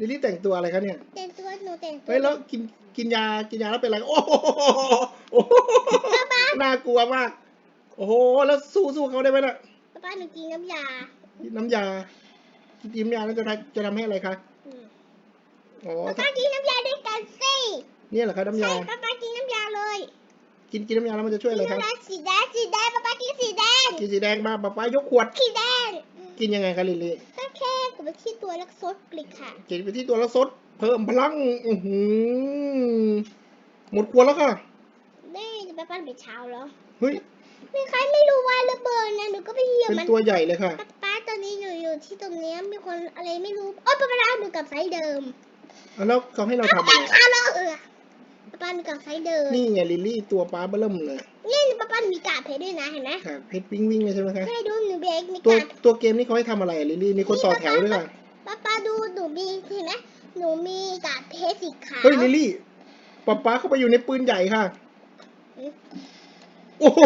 ลิลลี่แต่งตัวอะไรคะเนี่ยแต่งตัวหนูแต่งตัวเฮ้ยแล้วกินกินยากินยาแล้วเป็นอะไรโอ้โหโอ้โหน่ากลัวมาก โอ้โหแล้วสู้สู้เขาได้ไหมน่ะป้าป้าหนูกินน้ำยา น้ำยากินน้ำยาแล้วจะทำจะทำให้อะไรคะอืมอ๋อป้าป้ากินน้ำยาด้วยกันสิเนี่ยเหรอคะน้ำใช่ยาป้าป้ากินน้ำยาเลยกินกินน้ำยาแล้วมันจะช่วยอะไรกินคะน้ำยาสีแดงสีแดงป้าป้ากินสีแดงกินสีแดงมาป๊าป๊ายกขวดสีแดงกินยังไงคะลิลลี่ก็แค่ก ดไปที่ตัวแล้วซดกลิกค่ะกินไปที่ตัวแล้วซดเพิ่มพลังอือหือหมดขวดแล้วค่ะนี่ป้าป้าเป็นเช้าแล้วเฮ้ยมีใครไม่รู้ว่าระเบิดนะหนูก็ไปเหยียบเป็นมันตัวใหญ่เลยค่ะป้าป้าตอนนี้อยู่อยู่ที่ตรงเนี้ยมีคนอะไรไม่รู้โอ๊ยป้าป้าหนูกลับไซส์เดิมเอาแล้วเขาให้เราทำอะไรป้าแล้วเออ ป้าป้าหนูกลับไซเดิมนี่ไงลิลลี่ตัวป้าเบิ่มเลยนี่ป้าป้ามีกาดเพชรด้วยนะเห็นไหมค่ะเพชรวิ่งวิ่งเลยใช่ไหมคะให้ดูหนูเบรกมีตัวกาดตัวเกมนี้เขาให้ทำอะไรลิลลี่มีคนต่อแถวด้วยค่ะป้าป้าดูหนูมีเห็นไหมหนูมีกาดเพชรสีขาวเฮ้ยลิลลี่ป๊าป๊าเข้าไปอยู่ในปืนใหญ่ค่ะโอ้โห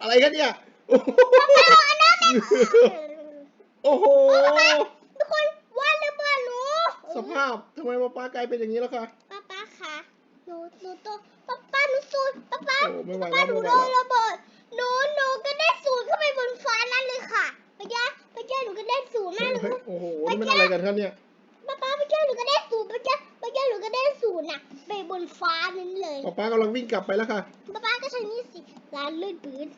อะไรกันเนี่ยโอ้โหโอ้โหทุกคนว่าระเบิดหนูสภาพทำไมป๊าป๊ากลายเป็นอย่างนี้แล้วคะ นูหนูโตป้าป้าหนูสูดป้าป้าโอ้ไม่ไหวป้าแล้วหนูไม่ไหวโดนแล้ว ระเบิดหนูหนูก็ได้สูดเข้าไปบนฟ้านั่นเลยค่ะป้าจ้าป้าจ้าหนูก็ได้สูดมากเลยเฮ้ยโอ้โหนี่มันอะไรกันครับเนี่ย ป้าป้าป้าจ้าหนูก็ได้สูดป้าจ้าป้าจ้าหนูก็ได้สูดน่ะ ไปบนฟ้านั่นเลยป๊าป๊ากำลังวิ่งกลับไปแล้วค่ะ ป้าป้าก็ใช้นี่สิร้านลื่นปืน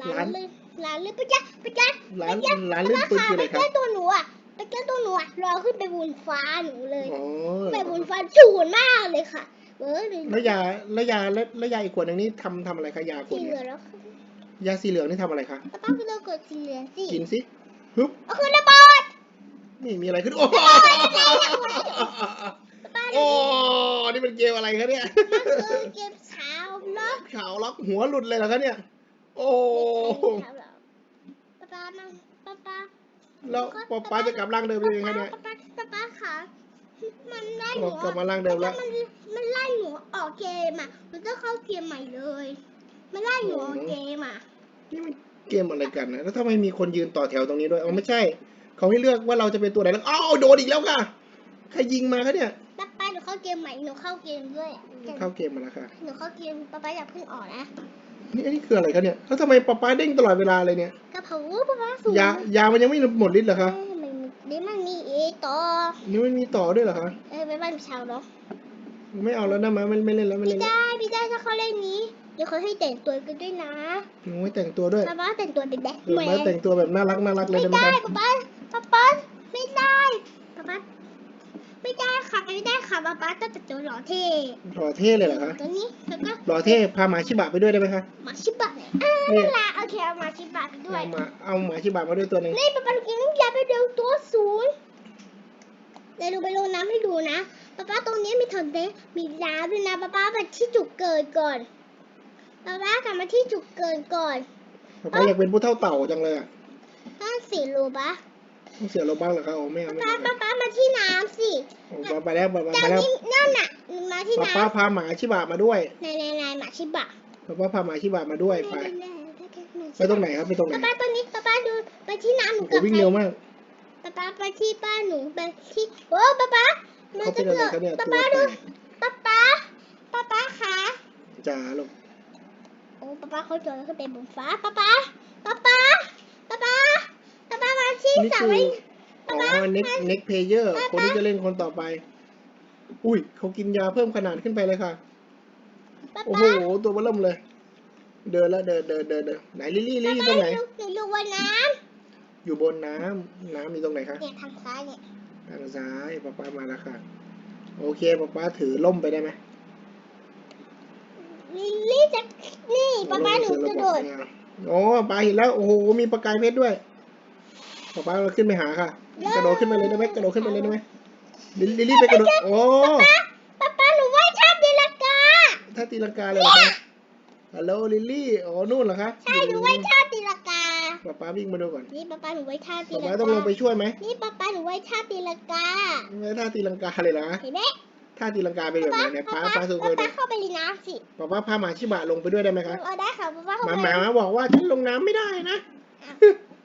ร้าร้านนลื่นร้านลื่นป้าจ้าป้าจ้าร้านป้จ้ร้านลื่นปืนคืออะไรครับป้าจ้าตัวหนูอะป้าจ้าตัวหนูอะรอขึ้นไปบนฟ้าหนูเลย อ๋อไปบนฟ้าสูดมากเลยค่ะ เออหนูแล้วยาแล้วยาแล้วแล้วยาอีกขวดหนึงนี่ทำทำอะไรคะยาขวสีดเหเนี้ลือยงแล้วค่ะยาสีเหลืองนี่ทำอะไรคะป้าป้าไปเลิกกดสีเหลืองสิกินสิฮึบเอาคืนระเบิดนี่มีอะไรขึ้นโอ้โหป้าโอ้นี่เป็นเกมอะไรคะเนี่ยมันคือเก็บเช้าล็อกขาวล็อกหัวหลุดเลยเหรอคะเนี่ย โอ้เช้าแล้วป้าป้ามาป้าป้าแล้วป๊าป๊าจะกลับร่างเดิมยังไงคะเนี่ย ป้าป้าป้าป้าค่ะ มันไล่หอ๋นูอกลับมาร่างเดิมแล้ว มันมันไล่หนูออกเกมอะมันต้องเข้าเกมใหม่เลย มันไล่หนูออกเกมอะ นี่มันเกมอะไรกันนะแล้วทำไมมีคนยืนต่อแถวตรงนี้ด้วยอ๋อไม่ใช่ เขาให้เลือกว่าเราจะเป็นตัวไหนแล้วอ้าวโดนอีกแล้วค่ะ ใครยิงมาคะเนี่ยป้าป้าหนูเข้าเกมใหม่ หนูเข้าเกมด้วยเข้าเกมมาแล้วค่ะ หนูเข้าเกมป้าป้าอย่าเพิ่งออกนะ นี่อันนี้คืออะไรคะเนี่ย แล้วทำไมป๊าป๊าเด้งตลอดเวลาเลยเนี่ย กระเพราป้าป้าสูงยายามันยังไม่หมดฤทธิ์เหรอคะเอ้ ต่อนี่มันมีต่อด้วยเหรอคะเอ้ยไปบ้านเช้าเนาะไม่เอาแล้วนะมาไม่ไม่เล่นแล้วไม่พี่เล่นแล้วได้พี่ได้ถ้าเขาเล่นนี้เดี๋ยวเขาให้แต่งตัวกันด้วยนะโอ้ยแต่งตัวด้วยป้าป้าแต่งตัวเป็นแบทเออแมมานแต่งตัวแบบน่ารักน่ารักเลยไม่ได้ไหมได้คะป้าป้าป้าป้าไม่ได้ป้าป้าไม่ได้ค่ะไม่ได้ค่ะป้าป้าต้องแต่งตัวหล่อเท่หล่อเท่เลยเหรอคะตัวนี้แล้วก็หล่อเท่พาหมาชิบะไปด้วยได้ไหมคะหมาชิบะอ่าเนี่ยนั่นแหละโอเคเอาหมาชิบะไปด้วยเอาหมาเอาหมาชิบะมาด้วยตัวหนึ่งนี่ป้าป้ากินน้ำยาไปเร็วตัวศูนย์ เดี๋ยวหนูไปลงน้ำให้ดูนะป้าป้าตรงนี้มีถนนเต้มีน้ำด้วยนะป้าป้าไปที่จุดเกิดก่อนป้าป้ากลับมาที่จุดเกิดก่อนป๊าป๊าอยากเป็นผู้เท่าเต่าจังเลยอะต้องสี่รูปะต้องเสียเราบ้างเหรอคะอ๋อไม่เอาไม่ป้าเอาป้าป้ามาที่น้ำสิโอ้ป๊าไปแล้วป๊าจากไปแล้วนี้นั่นน่ะมาที่ป๊าน้ป้าพาหมาชิบะมาด้วยำนายนายนายหมาชิบะป๊าป้าพาหมาชิบะมาด้วยไปนายนายไปตรงไหนครับไปตรงไหนป้าป้าตรงนี้ป้าป้าดูไปที่น้ำหนูโอ้กับวิ่งใครเร็วมาก ป้าป้าไปที่ป้าหนูไปที่โอ้ป้าป้ามันเขาจะเป็นอะไรเกิดคะเนี่ยป้าตัวป้าแตดูกป้าป้าป้าป้าคะจ๋าลูกโอ้ป้าป้าเขาจอยขึ้นไปบนฟ้าป้าป้าป้าป้าป้าป้าป้าป้ามาที่นี่สระคือว่ายอ๋อ next next player คนที่จะเล่นคนต่อไป อุ้ยเขากินยาเพิ่มขนาดขึ้นไปเลยค่ะป้าโอ้ป้าโหตัวเบอเริ่มเลย เดินแล้วเดินเดินเดินเดินไหนลิลลี่ลิลลี่ตรงไหนหนูหนูอยู่บนน้ อยู่บนน้ำน้ำอยู่ตรงไหนคะำเนี่ยทางซ้ายเนี่ยทางซ้ายป๊าป้ามาแล้วค่ะ โอเคป๊าป้าถือล่มไปได้ไหมลิลลี่จะนี่ป้าป้าหนูกระโดดโอ้ป้าเห็นแล้วโอ้โหมีประกายเพชรด้วยป๊าป้าเราขึ้นไปหาค่ะ กระโดดขึ้นไปเลยได้ไหมกระโดดขึ้นไปเลยได้ไหมลิลลิลลี่ไปกระโดดโอ้ป้าป้าหนูว่ายท่าตีลังกาถ้าตีลังกาเลยเหรอคะฮัลโหลลิลลี่อ๋อนู่นเหรอคะใช่หนูว่ายท่าตีลังกา ป๊าป้าวิ่งมาดูก่อนนี่ป้าป้าหนูว่ายท่าตีป๊าลัป้างต้องลงไปกาช่วยไหมนี่ป้าป้าหนูว่ายท่าตีลังกาไม่ท่าตีลังกาเลยเหรอคะเห็นไหมท่าตีลังกาเป็นแบบป้าไหนเนี่ยป้าป้าป้าป้าสู้ป้าเคยดูป้าเข้าไปในน้ำสิป๊าป้าพาหมาชิบะลงไปด้วยได้ไหมคะเอาได้ค่ะป้าป้าหเข้ามาไปหมาบอกว่าฉันลงน้ำไม่ได้นะ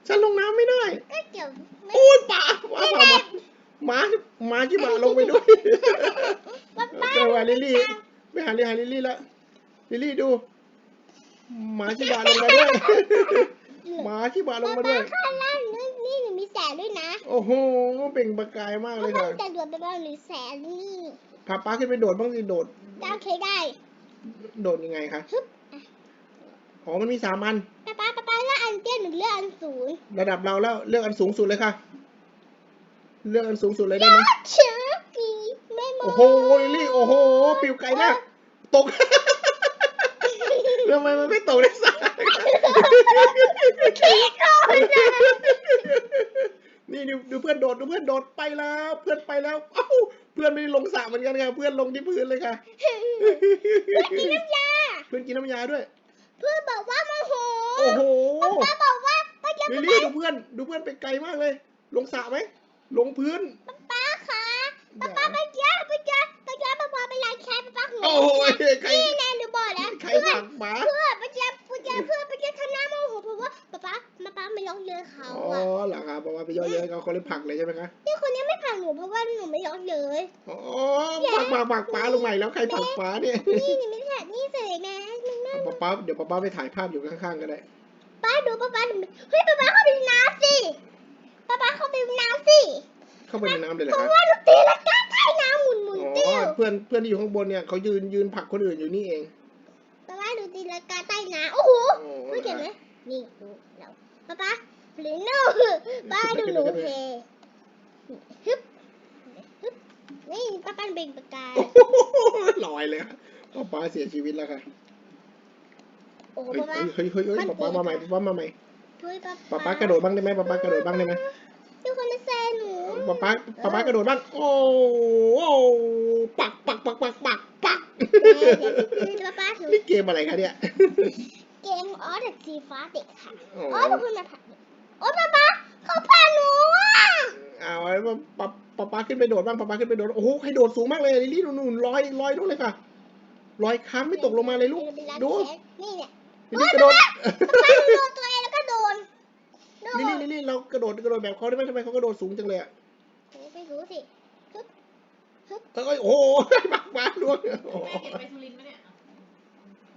ฉันลงน้ำไม่ได้ก็เกี่ยวไม่โอ้ยป่าป่าป่าหมาหหมาชิบะลงไปด้วยป๊าป๊าไปหาลิลลี่ไปหาลิหาลิลลี่แล้วลิลลี่ดูหมาชิบะลงมาด้วย หมาชิบะลงมาด้วย ข้างล่างนี่นี่หนูมีแสงด้วยนะโอ้โหเปล่งประกายมากเลยเพราะค่ะว่าแต่ดวงไปบ้างหรือแสงนี่พาป้าขึ้นไปโดดบ้างสิโดดได้โอเคได้ โดดยังไงคะฮึบอ๋อมันมีสามอันป๊าป๊าป๊าป๊าเลือกอันเตี้ยหรือเลือกอันสูงระดับเราแล้วเลือกอันสูงสุดเลยค่ะ เลือกอันสูงสุดเลยได้ไหมเชื่อกีไม่มองโอ้โหลิลลี่โอ้โหปิวไกลมากตกทำไมมันไม่ตกในส ระขี้ก่อนนะนี่ดูดูเพื่อนโดดดูเพื่อนโดดไปแล้ว เพื่อนไปแล้วเอ้าเพื่อนไม่ได้ลงสระเหมือนกันค่ะเพื่อนลงที่พื้นเลยค่ะกินน้ำยา เพื่อนกินน้ำยาด้วย เพื่อนบอกว่าโมโหโอ้โหป๊าบอกว่าป้าจะลิลลี่ดูเพื่อน ดูเพื่อนไปไกลมากเลย ลงสระไหมลงพื้นป้าคะป้าป้าไปเจ้าไปเจ้าไปเจ้าป้าป้าไปล้างแค้นป้าหัวโอ้ยใครนี่แน่หนูบอกแล้วใครเพื่อผลันกหมาเพื่อนไปเจ้าไปเจ้าเพื่อน ป้าป้าไม่ร้องเยอะเขาอ๋ออะเหรอครับบอกว่าไปย่อเย้ยเขาเขาเลยผลักเลยใช่ไหมคะนี่คนนี้ไม่ผลักหนูเพราะว่าหนูไม่ร้องเลยอ๋อผลักผลักผลักป้าลงใหม่แล้วใครผลักป้าเนี่ยนี่นี่ไม่ใช่นี่เสยนะมันน่าป้าป้าเดี๋ยวป้าป้าไปถ่ายภาพอยู่ข้างๆก็ได้ป้าดูป้าป้าดูเฮ้ยป้าป้าเข้าไปในน้ำสิป้าป้าเข้าไปในน้ำสิเข้าไปในน้ำเลยเหรเพอราะคะว่าหนูตีลังกาใต้น้ำหมุนหมุนอ๋เตี้อยวเพื่อนเพื่อนที่อยู่ข้างบนเนี่ยเขายืนยืนผลักคนอื่นอยู่นี่เองป้าป้าดูตีลังกาใต้น้ำโอ้โหโอ้เฮ้ยเห็นไหมนี่ดูเรา ป้าป้าหรือโน่ป้าดูหนูเพฮึบฮึบนี่ป้าป้าเบ่งปากกาโอ้โหลอยเลยค่ะป้าป้าเสียชีวิตแล้วค่ะโอ้โหเฮ้ยป้าป้าเฮ้ยเฮ้ยเฮ้ยป้าป้ามาใหม่ป้าป้ามาใหม่ช่วยป้าป้าป้ากระโดดบ้างได้ไหมป้าป้ากระโดดบ้างได้ไหมดูคนมาแซงหนูป้าป้าป้าป้ากระโดดบ้างโอ้โหปักปักปักปักปักปักป้าป้าหนูนี่เกมอะไรคะเนี่ย เกมออสจากสีฟ้าเด็กค่ะอ๋อ๋ออพวกคุณมาผัดโอ้ป้าป้าเขาพาหนูอะเอาไว้ป้าป้าป้าป้าขึ้นไปโดดบ้างป้าป้าขึ้นไปโดด โอ้โหใครโดดสูงมากเลยลิลลี่นู่นนู่นลอยลอยนู่นเลยค่ะลอยค้างไม่ตกลงมาเลยลูก ดูนี่เนี่ยลิลลี่กระโดดป้าหนูโดนตัวเองแล้วก็โดนโดนลิลลี่ลิลลี่เรากระโดดกระโดดแบบเขาได้ไหมทำไมเขากระโดดสูงจังเลยอะไม่รู้สิ เอ้ยโอ้โหปักป้าล่วงโอ้โหแม่เก็บไปสุรินทร์ปะเนี่ย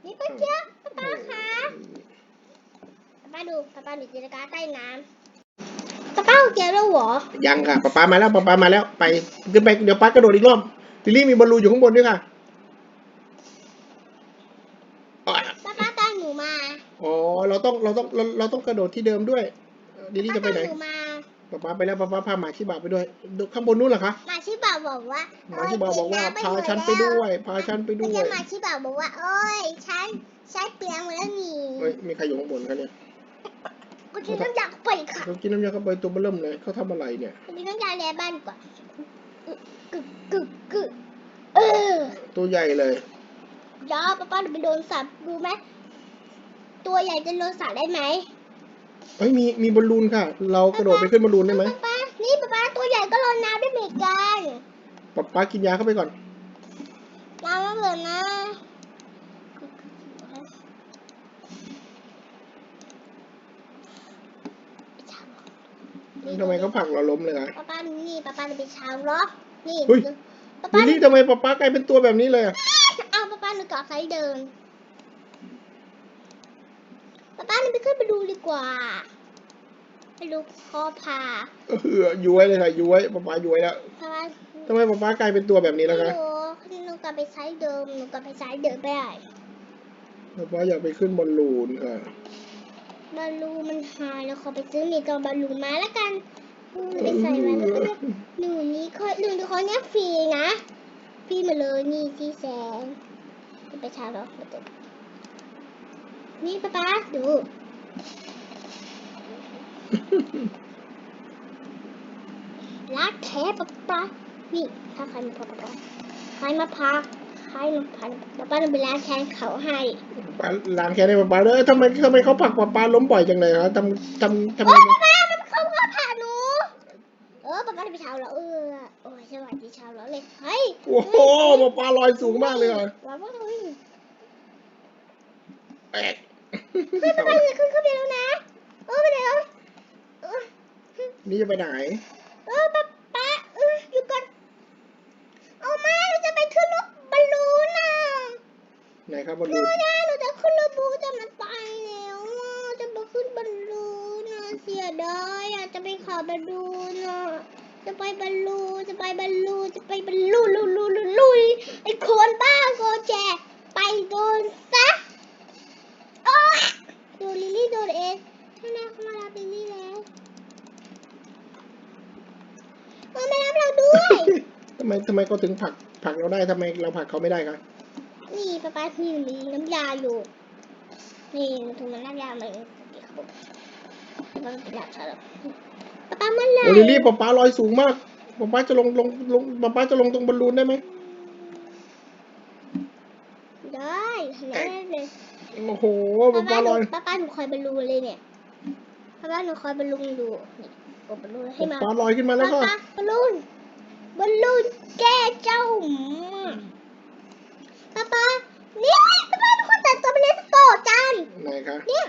นี่ป้าเจ้าป้าป้าคะป้าดูป้าป้าดูจินตนาการใต้น้ำป้าป้าเอาแก้วแล้วเหรอยังค่ะป้าป้ามาแล้วป้าป้ามาแล้วไปขึ้นไปเดี๋ยวป้ากระโดดอีกรอบลิลลี่มีบอลลูนอยู่ข้างบนด้วยค่ะอ๋อป้าป้าตามหนูมาอ๋อเราต้องเราต้องเราเราต้องกระโดดที่เดิมด้วยลิลลี่จะไปไหนป้าตามหนูมา ป้าป้าไปแล้วป้าป้าพาหมาชิบะไปด้วยดูข้างบนนู้นเหรอคะ หมาชิบะบอกว่าหมาชิบะบอกว่าพาฉันไปด้วย พาฉันไปไม่ด้วใช่ยหมาชิบะบอกว่าโอ้ยฉันฉันเปลี่ยนมาแล้วนี่เฮ้ยมีใครอยู่ข้างบนคะเนี่ยกูกินน้ำยาไปค่ะเขากินน้ำยาเข้าไปตัวเบอร์เริ่มเลยเขาทำอะไรเนี่ยกูกินน้ำยาแลบ้านก่อนกึกกึกกึกเออตัวใหญ่เลยยอป้าป้าไปโดนสับดูไหมตัวใหญ่จะโดนสับได้ไหม เฮ้ยมีมีบอลลูนค่ะ เรากระโดดไปขึ้นบอลลูนได้ไหมป้าป้านี่ป้าป้าตัวใหญ่ก็โดนน้ำได้เหมือนกันป้าป้ากินยาเข้าไปก่อนน้ำมันเหลือนะทำไมเขาผลักเราล้มเลยอะป้าป้านี่ป้าป้าจะเป็นชาวล็อกนี่เฮ้ยป้าลิป้าลลี่ทำไมป้าป้ากลายเป็นตัวแบบนี้เลยอะเอาป้าป้าหนูเกาะไซเดิน ป้าป้าหนูไปขึ้นไปดูดีกว่าไปดูคอพาเออย้วยเลยค่ะย้วยป้าป้าย้วยแล้วป้าป้าทำไมป้าป้ากลายเป็นตัวแบบนี้ไม่แล้วคะรู้หนูกลับไปไซส์เดิมหนูกลับไปไซส์เดิมไม่ได้ป้าป้าอยากไปขึ้นบอลลูนค่ะบอลลูนมันหายแล้วขอไปซื้อมีตัวบอลลูนมาแล้วกันอืมไปใส่มาแล้วก็เนี่ยหนูนี้คอยหนูคนเนี้ยฟรีนะฟรีมาเลยนี่ที่แสนไปเช้าแล้วมาเต็ม นี่ป้าป้าดู รักแท้ป๊าป๊านี่ถ้าใครมาพาป๊าป๊าใครมาพาใครมาพาป๊าป๊าจะไปล้างแค้นเขาให้ป้าล้างแค้นให้ป้าป้าเลยทำไมทำไมเขาผลักป้าป้าล้มบ่อยจังเลยคะทำทำทำไมโอ้ป๊าป๊ามันเข้ามาผ่าหนูเออป๊าป๊าจะไปเช้าแล้วเออโอ้ยสวัสดีเช้าแล้วเลยเฮ้ยโอ้โหป้าป้าลอยสูงมากเลยค่ะว้าวเไม่เป็นไปขึ้นเข้าไปแล้วนะ โอ้ไปแล้วนี่จะไปไหน เออป๊าป๊าเอออยู่ก่อน เอามาหนูจะไปขึ้นรถบอลลูนอะไหนครับบอลลูนไม่ได้หนูจะขึ้นรถบูแต่มันไปแล้วจะไปขึ้นบอลลูนอะเสียดายอะจะไปขอบอลลูนอะจะไปบอลลูนจะไปบอลลูนจะไปบอลลูลุลุลุลุยไอ้คนบ้าโกแจไปโดน ทำไมทำไมเขาถึงผลักผลักเราได้ทำไมเราผลักเขาไม่ได้ครับนี่ป้าป้าที่มีน้ำยาอยู่ นี่ถุงมันน้ำยามันป้าป้าเป็นหลักฐานป้าป้าเมื่อไหร่โอ้ลิลลี่ป๊าป๊าลอยสูงมากป๊าป๊าจะลงลงลงป๊าป๊าจะลงตรงบอลลูนได้ไหมได้แน่เลยโอ้โหป้าป๊าป้าป๊าหลนูอยป้าป้าหนูคอยบรรลุเลยเนี่ยป้าป้าหนูคอยบรรลุดูนี่กดบรรลุให้มาป๊าลอยขึ้นมาแล้วป้าก็ป้าบรรลุ บรรลุแก้เจ้าหมาป้าป้านี่ป้าป้าเป็นคนแต่งตัวเป็นเลสโตจันไหนคะเนี่ย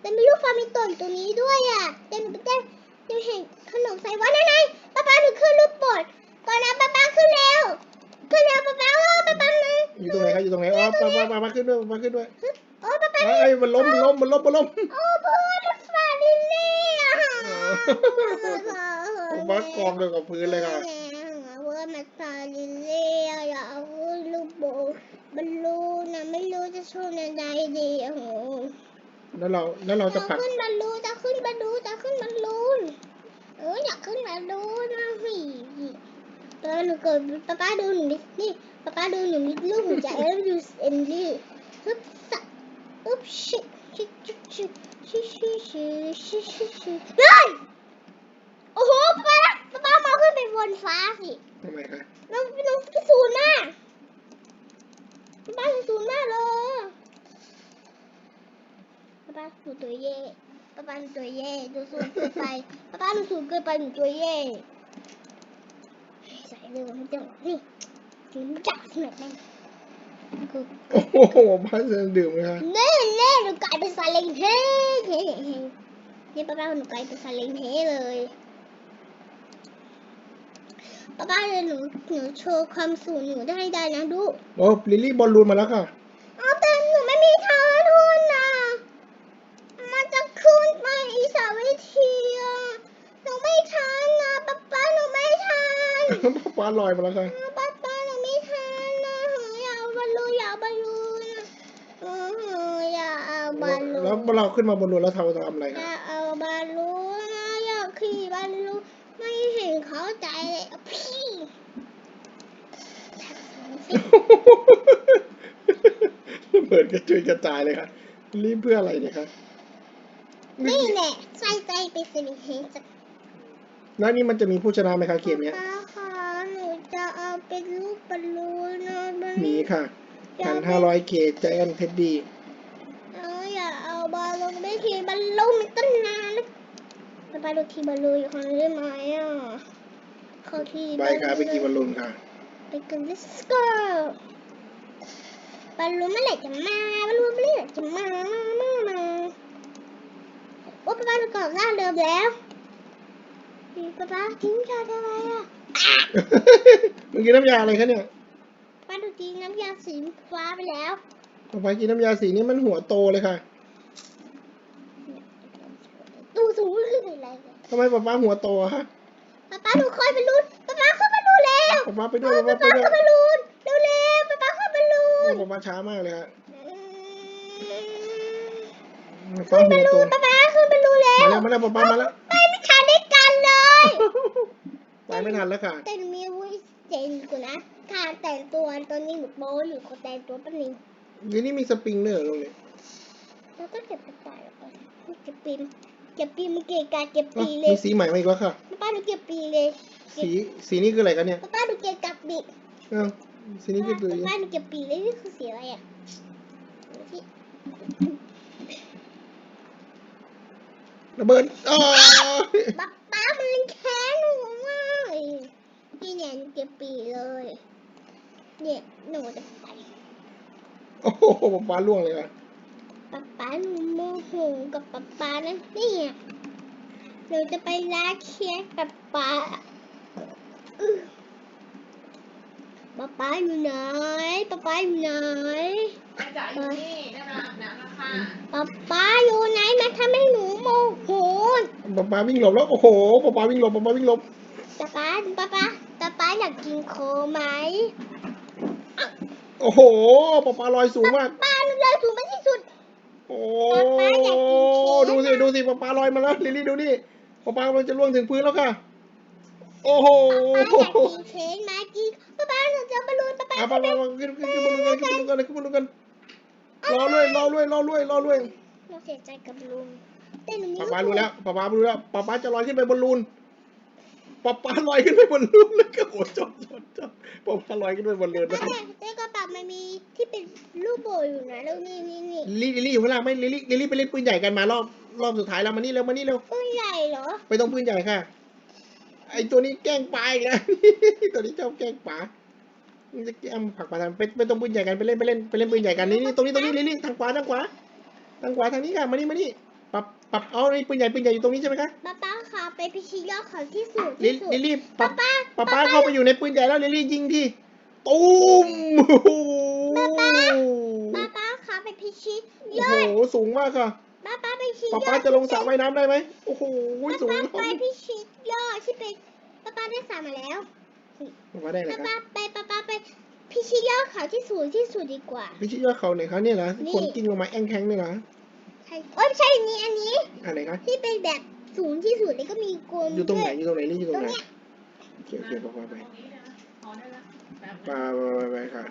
แต่มีลูกฟาร์มิโตอยู่ตรงนี้ด้วยอะเต็มเต็มเต็มเห็นขนมใส่ว่านั่นไงป้าป้าหนูขึ้นลูกโปดก่อนนะป้าป้าขึ้นแล้วขึ้นแล้วป้าป้าเออป้าป้านะอยู่ตรงไหนครับอยู่ตรงไหนอ๋อป๊าป๊าป๊าป๊าขึ้นด้วยป๊าขึ้นด้วยโอ้ป้าป้าเอ้ยมันล้มมันล้มมันล้มมันล้มโอ้เพื่อนฟาริเล่อะป๊าป๊ากองเลยกับพื้นเลยค่ะเพื่อน มาฟาริเล่อยากเอาลูกโป่งบอลลูนนะไม่รู้จะชนอะไรดีโอ้โหแล้วเราแล้วเราจะผลักขึ้นบอลลูนจะขึ้นบอลลูนจะขึ้นบอลลูนเอออยากขึ้นบอลลูนนะหิตอนหนูเกิดป้าป้าดูหนูดินี่ป้าป้าดูหนูมีลูกหัวใจแล้วดูเอ็นดี้ฮึบสะอึบชิชิชิชิชิชิชิชิชิชิเฮ้ยโอ้โหป้า บนฟ้าสิทำไมคะน้องน้องสูงมากป้าป้าสูงมากเลยป้าป้าหนูตัวเย่ป้าป้าหนูตัวเย่ดูสูงเกินไปป้าป้าหนูสูงเกินไปหนูตัวเย่ใส่เรือมันจังนี่ถึงจับที่ไหนแม่งคือโอ้โหป๊าจะดื่มเลยค่ะเน่เน่หนูกลายเป็นซาเล้งเฮ้เฮ้เฮ้นี่ป้าป้าหนูกลายเป็นซาเล้งเฮ้เลย ป้าป้าเลยหนูหนูโชว์ความสูงหนูได้ได้นะดูโอ้ลิลลี่บอลลูนมาแล้วค่ะ เอาแต่หนูไม่มีทางทุนนะมันจะขึ้นไปอีสาวิธีอะหนูไม่ทันนะป๊าป๊าหนูไม่ทันป๊าป๊าลอยมาแล้วค่ะป๊าป๊าหนูไม่ทันนะหนูอยากเอาบอลลูนอยากเอาบอลลูนนะเออหนูอยากเอาบอลลูนแล้วเราขึ้นมาบนลูนแล้วเราทำอะไรอคะยากเอาบอลลูนนะอยากขี่บอลลูนไม่เห็นเข้าใจเลยพี่ทักษะสิ ระเบิดกระจุยกระจายเลยค่ะรีบเพื่ออะไรเนี่ยคะนี่แหละใส่ใจไปสิเห็นจะแล้วนี่มันจะมีผู้ชนะไหมคะเกมเนี้ยป้าคะหนูจะเอาเป็นลูกบอลลูนนะบอลมีค่ะพันห้าร้อยเกจแอนเพชรดีเอออย่าเอาบอลลูนไม่ทีบอลลูนมันตั้งนานแล้วจะไปดูทีบอลลูนอยู่คนได้ไหมอะขอทีไปค่ะไปกี่บอลลูนค่ะ ไปกัน let's go บอลลูนเมื่อไหร่จะมาบอลลูนเมื่อไหร่จะมามามามาโอ้ป้าป้าดูก่อนหน้าเดิมแล้วนี่ป้าป้าทิ้งชาทำไมอะเมื่อกี้น้ำยาอะไรคะเนี่ยป้าดูจริงน้ำยาสีฟ้าไปแล้วต่อไปกินน้ำยาสีนี่มันหัวโตเลยค่ะดูสูงขึ้นไปเลยทำไมป๊าป๊าหัวโตอะคะป้าป้าหนูคอยบอลลูน วป๊าป๊าไปด้วยป้าป๊าป๊าไปป้าด้วยเข้าบอลลูนเร็วเร็วป้าป้าเข้าบอลลูโอ้นป๊าป๊าช้ามากเลยค่ะขึ้ป๊านบหัอวลโตลูนป้าป้าขึ้นบอลลูนแล้วมาแล้วมาแล้วป๊าป๊ามาแล้วไปไม่ทันได้กันเลย ไปไม่ทันแล้วค่ะแต่หนูมีวุ้ยเจนกูนะการแต่งตัวตอนนี้หนูโป๊อยู่ขอแต่งตัวแป๊บนึงนี่นี่มีสปริงเนอร์ลงเลยแล้วก็เก็บกระต่ายออกไปเก็บปีมเก็บปีมเกะกะเก็บอ๋อปีเลมียสีใหม่มาอีกแล้วค่ะ ป้าป้าหนูเก็บปีเลย สีสีนี้คืออะไรกันเนี่ยป้าป้าหนูเก็บกับบิอ้าวสีนี้คือตัวป้าป้าหนูเก็บปีเลยนี่คือสีอะไรอะดูสิระเบิดอ๋อป้าป้ามันเล่นแค้นหนูมากนี่เนี่ยหนูเก็บปีเลย เนี่ยหนูจะไปโอ้โหป๊าป๊าล่วงเลยค่ะป๊าป๊าหนูโมโหกับป๊าป๊านะเนี่ยหนูจะไปล้างแค้นกับป๊าอื้อ ป๊าป๊าอยู่ไหนป๊าป๊าอยู่ไหนแม่จ๋าอยู่นี่ได้เวลาอาบน้ำแล้วค่ะป๊าป๊าอยู่ไหนมาทำให้หนูโมโหป๊าป๊าวิ่งหลบแล้วโอ้โหป๊าป๊าวิ่งหลบป๊าป๊าวิ่งหลบป๊าป๊าป๊าป๊าป๊าป๊าอยากกินโคไหมโอ้โหป๊าป๊าลอยสูงมากป๊าเลยถูกมาที่สุดโอ้ป๊าป๊าอยากกินเค้กดูสิดูสิป๊าป๊าลอยมาแล้วลิลลี่ดูนี่ป๊าป๊ากำลังจะล่วงถึงพื้นแล้วค่ะ โอ้โหป๊าป๊าอยากกินเค้กไหมกินป๊าป๊าหนูจะบอลลูนป๊าป๊าอะไปไปไปขึ้นขึ้นขึ้นบนกันขึ้นบนกันขึ้นบนกันรอด้วยรอด้วยรอด้วยรอด้วยหนูเสียใจกับลุงแต่หนูป๊าป๊ารู้แล้วป๊าป๊ารู้แล้วป๊าป๊าจะลอยขึ้นไปบนลูนป๊าป๊าลอยขึ้นไปบนลูนแล้วก็โอ้จอดจอดจอดป๊าป๊าลอยขึ้นไปบนเรือนแต่นะแต่กระเป๋ามันมีที่เป็นรูปโบอยู่นะแล้วนี่นี่นี่ลิลลี่ลิลลี่อยู่ข้างล่างไหมลิลลี่ลิลลี่ไปเล่นปืนใหญ่กันมารอบรอบสุดท้ายแล้วมานี่เร็วมานี่เร็วปืนใหญ่เหรอไปตรงปืนใหญ่ค่ะ ไอตัวนี้แกล้งปลาอีกแล้ว ตัวนี้ชอบแกล้งปลามันจะแกล้งผลักปลาทำไปไปตรงปืนใหญ่กันไปเล่นไปเล่นไปเล่นปืนใหญ่กันนี่นี่ตรงนี้ตรงนี้ลิลลี่ทางขวาทางขวาทางขวาทางนี้ค่ะมานี่มานี่ปรับปรับเอาไอ้ปืนใหญ่ปืนใหญ่อยู่ตรงนี้ใช่ไหมคะป๊าป๊าค่ะไปพิชิตยอดเขาที่สุดลิที่ลสุดลิลลี่ปรับป๊าป้าป้าเข้าไปอยู่ในปืนใหญ่แล้วลิลลี่ยิงที่ตูมโอ้โหป๊าป๊าค่ะไปพิชิตยโอ้อโหดสูงมากค่ะป๊าป๊าไปพิ ชิตยป้าอดป้าจะลงสระว่ายน้ำได้ไหมโอ้โหสูงป๊าป๊าไปพิชิตยอดที่เป็นป๊าป๊าได้สามมาแล้วป้าป้าได้เลยป๊าครับป๊าไปป๊าป๊าไปพิชิตยอดเขาที่สูงที่สุดดีกว่า พี่ชี้ว่าเขาไหนคะเนี่ยเหรอนี่ คนกิ้งลงมาแองแข้งเนี่ยเหรอใช่โอ้ยไม่ใช่อันนี้อันนี้อันไหนคะที่เป็นแบบสูงที่สุดแล้วก็มีกลมอยู่ตรงไหนด้วอยู่ตรงไหนนี่อยู่ตตรรงงไหนเนี้ยโอเคโอเคป้าป้าไปตรงนี้เลยนะพอได้แล้วแบบป้าป้าไปไปค่ะ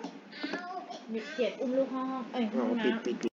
มีเกียรติอุ้มลูกห้อง เอ้ยห้อ๋อองปิดน้ำ ปิดปิด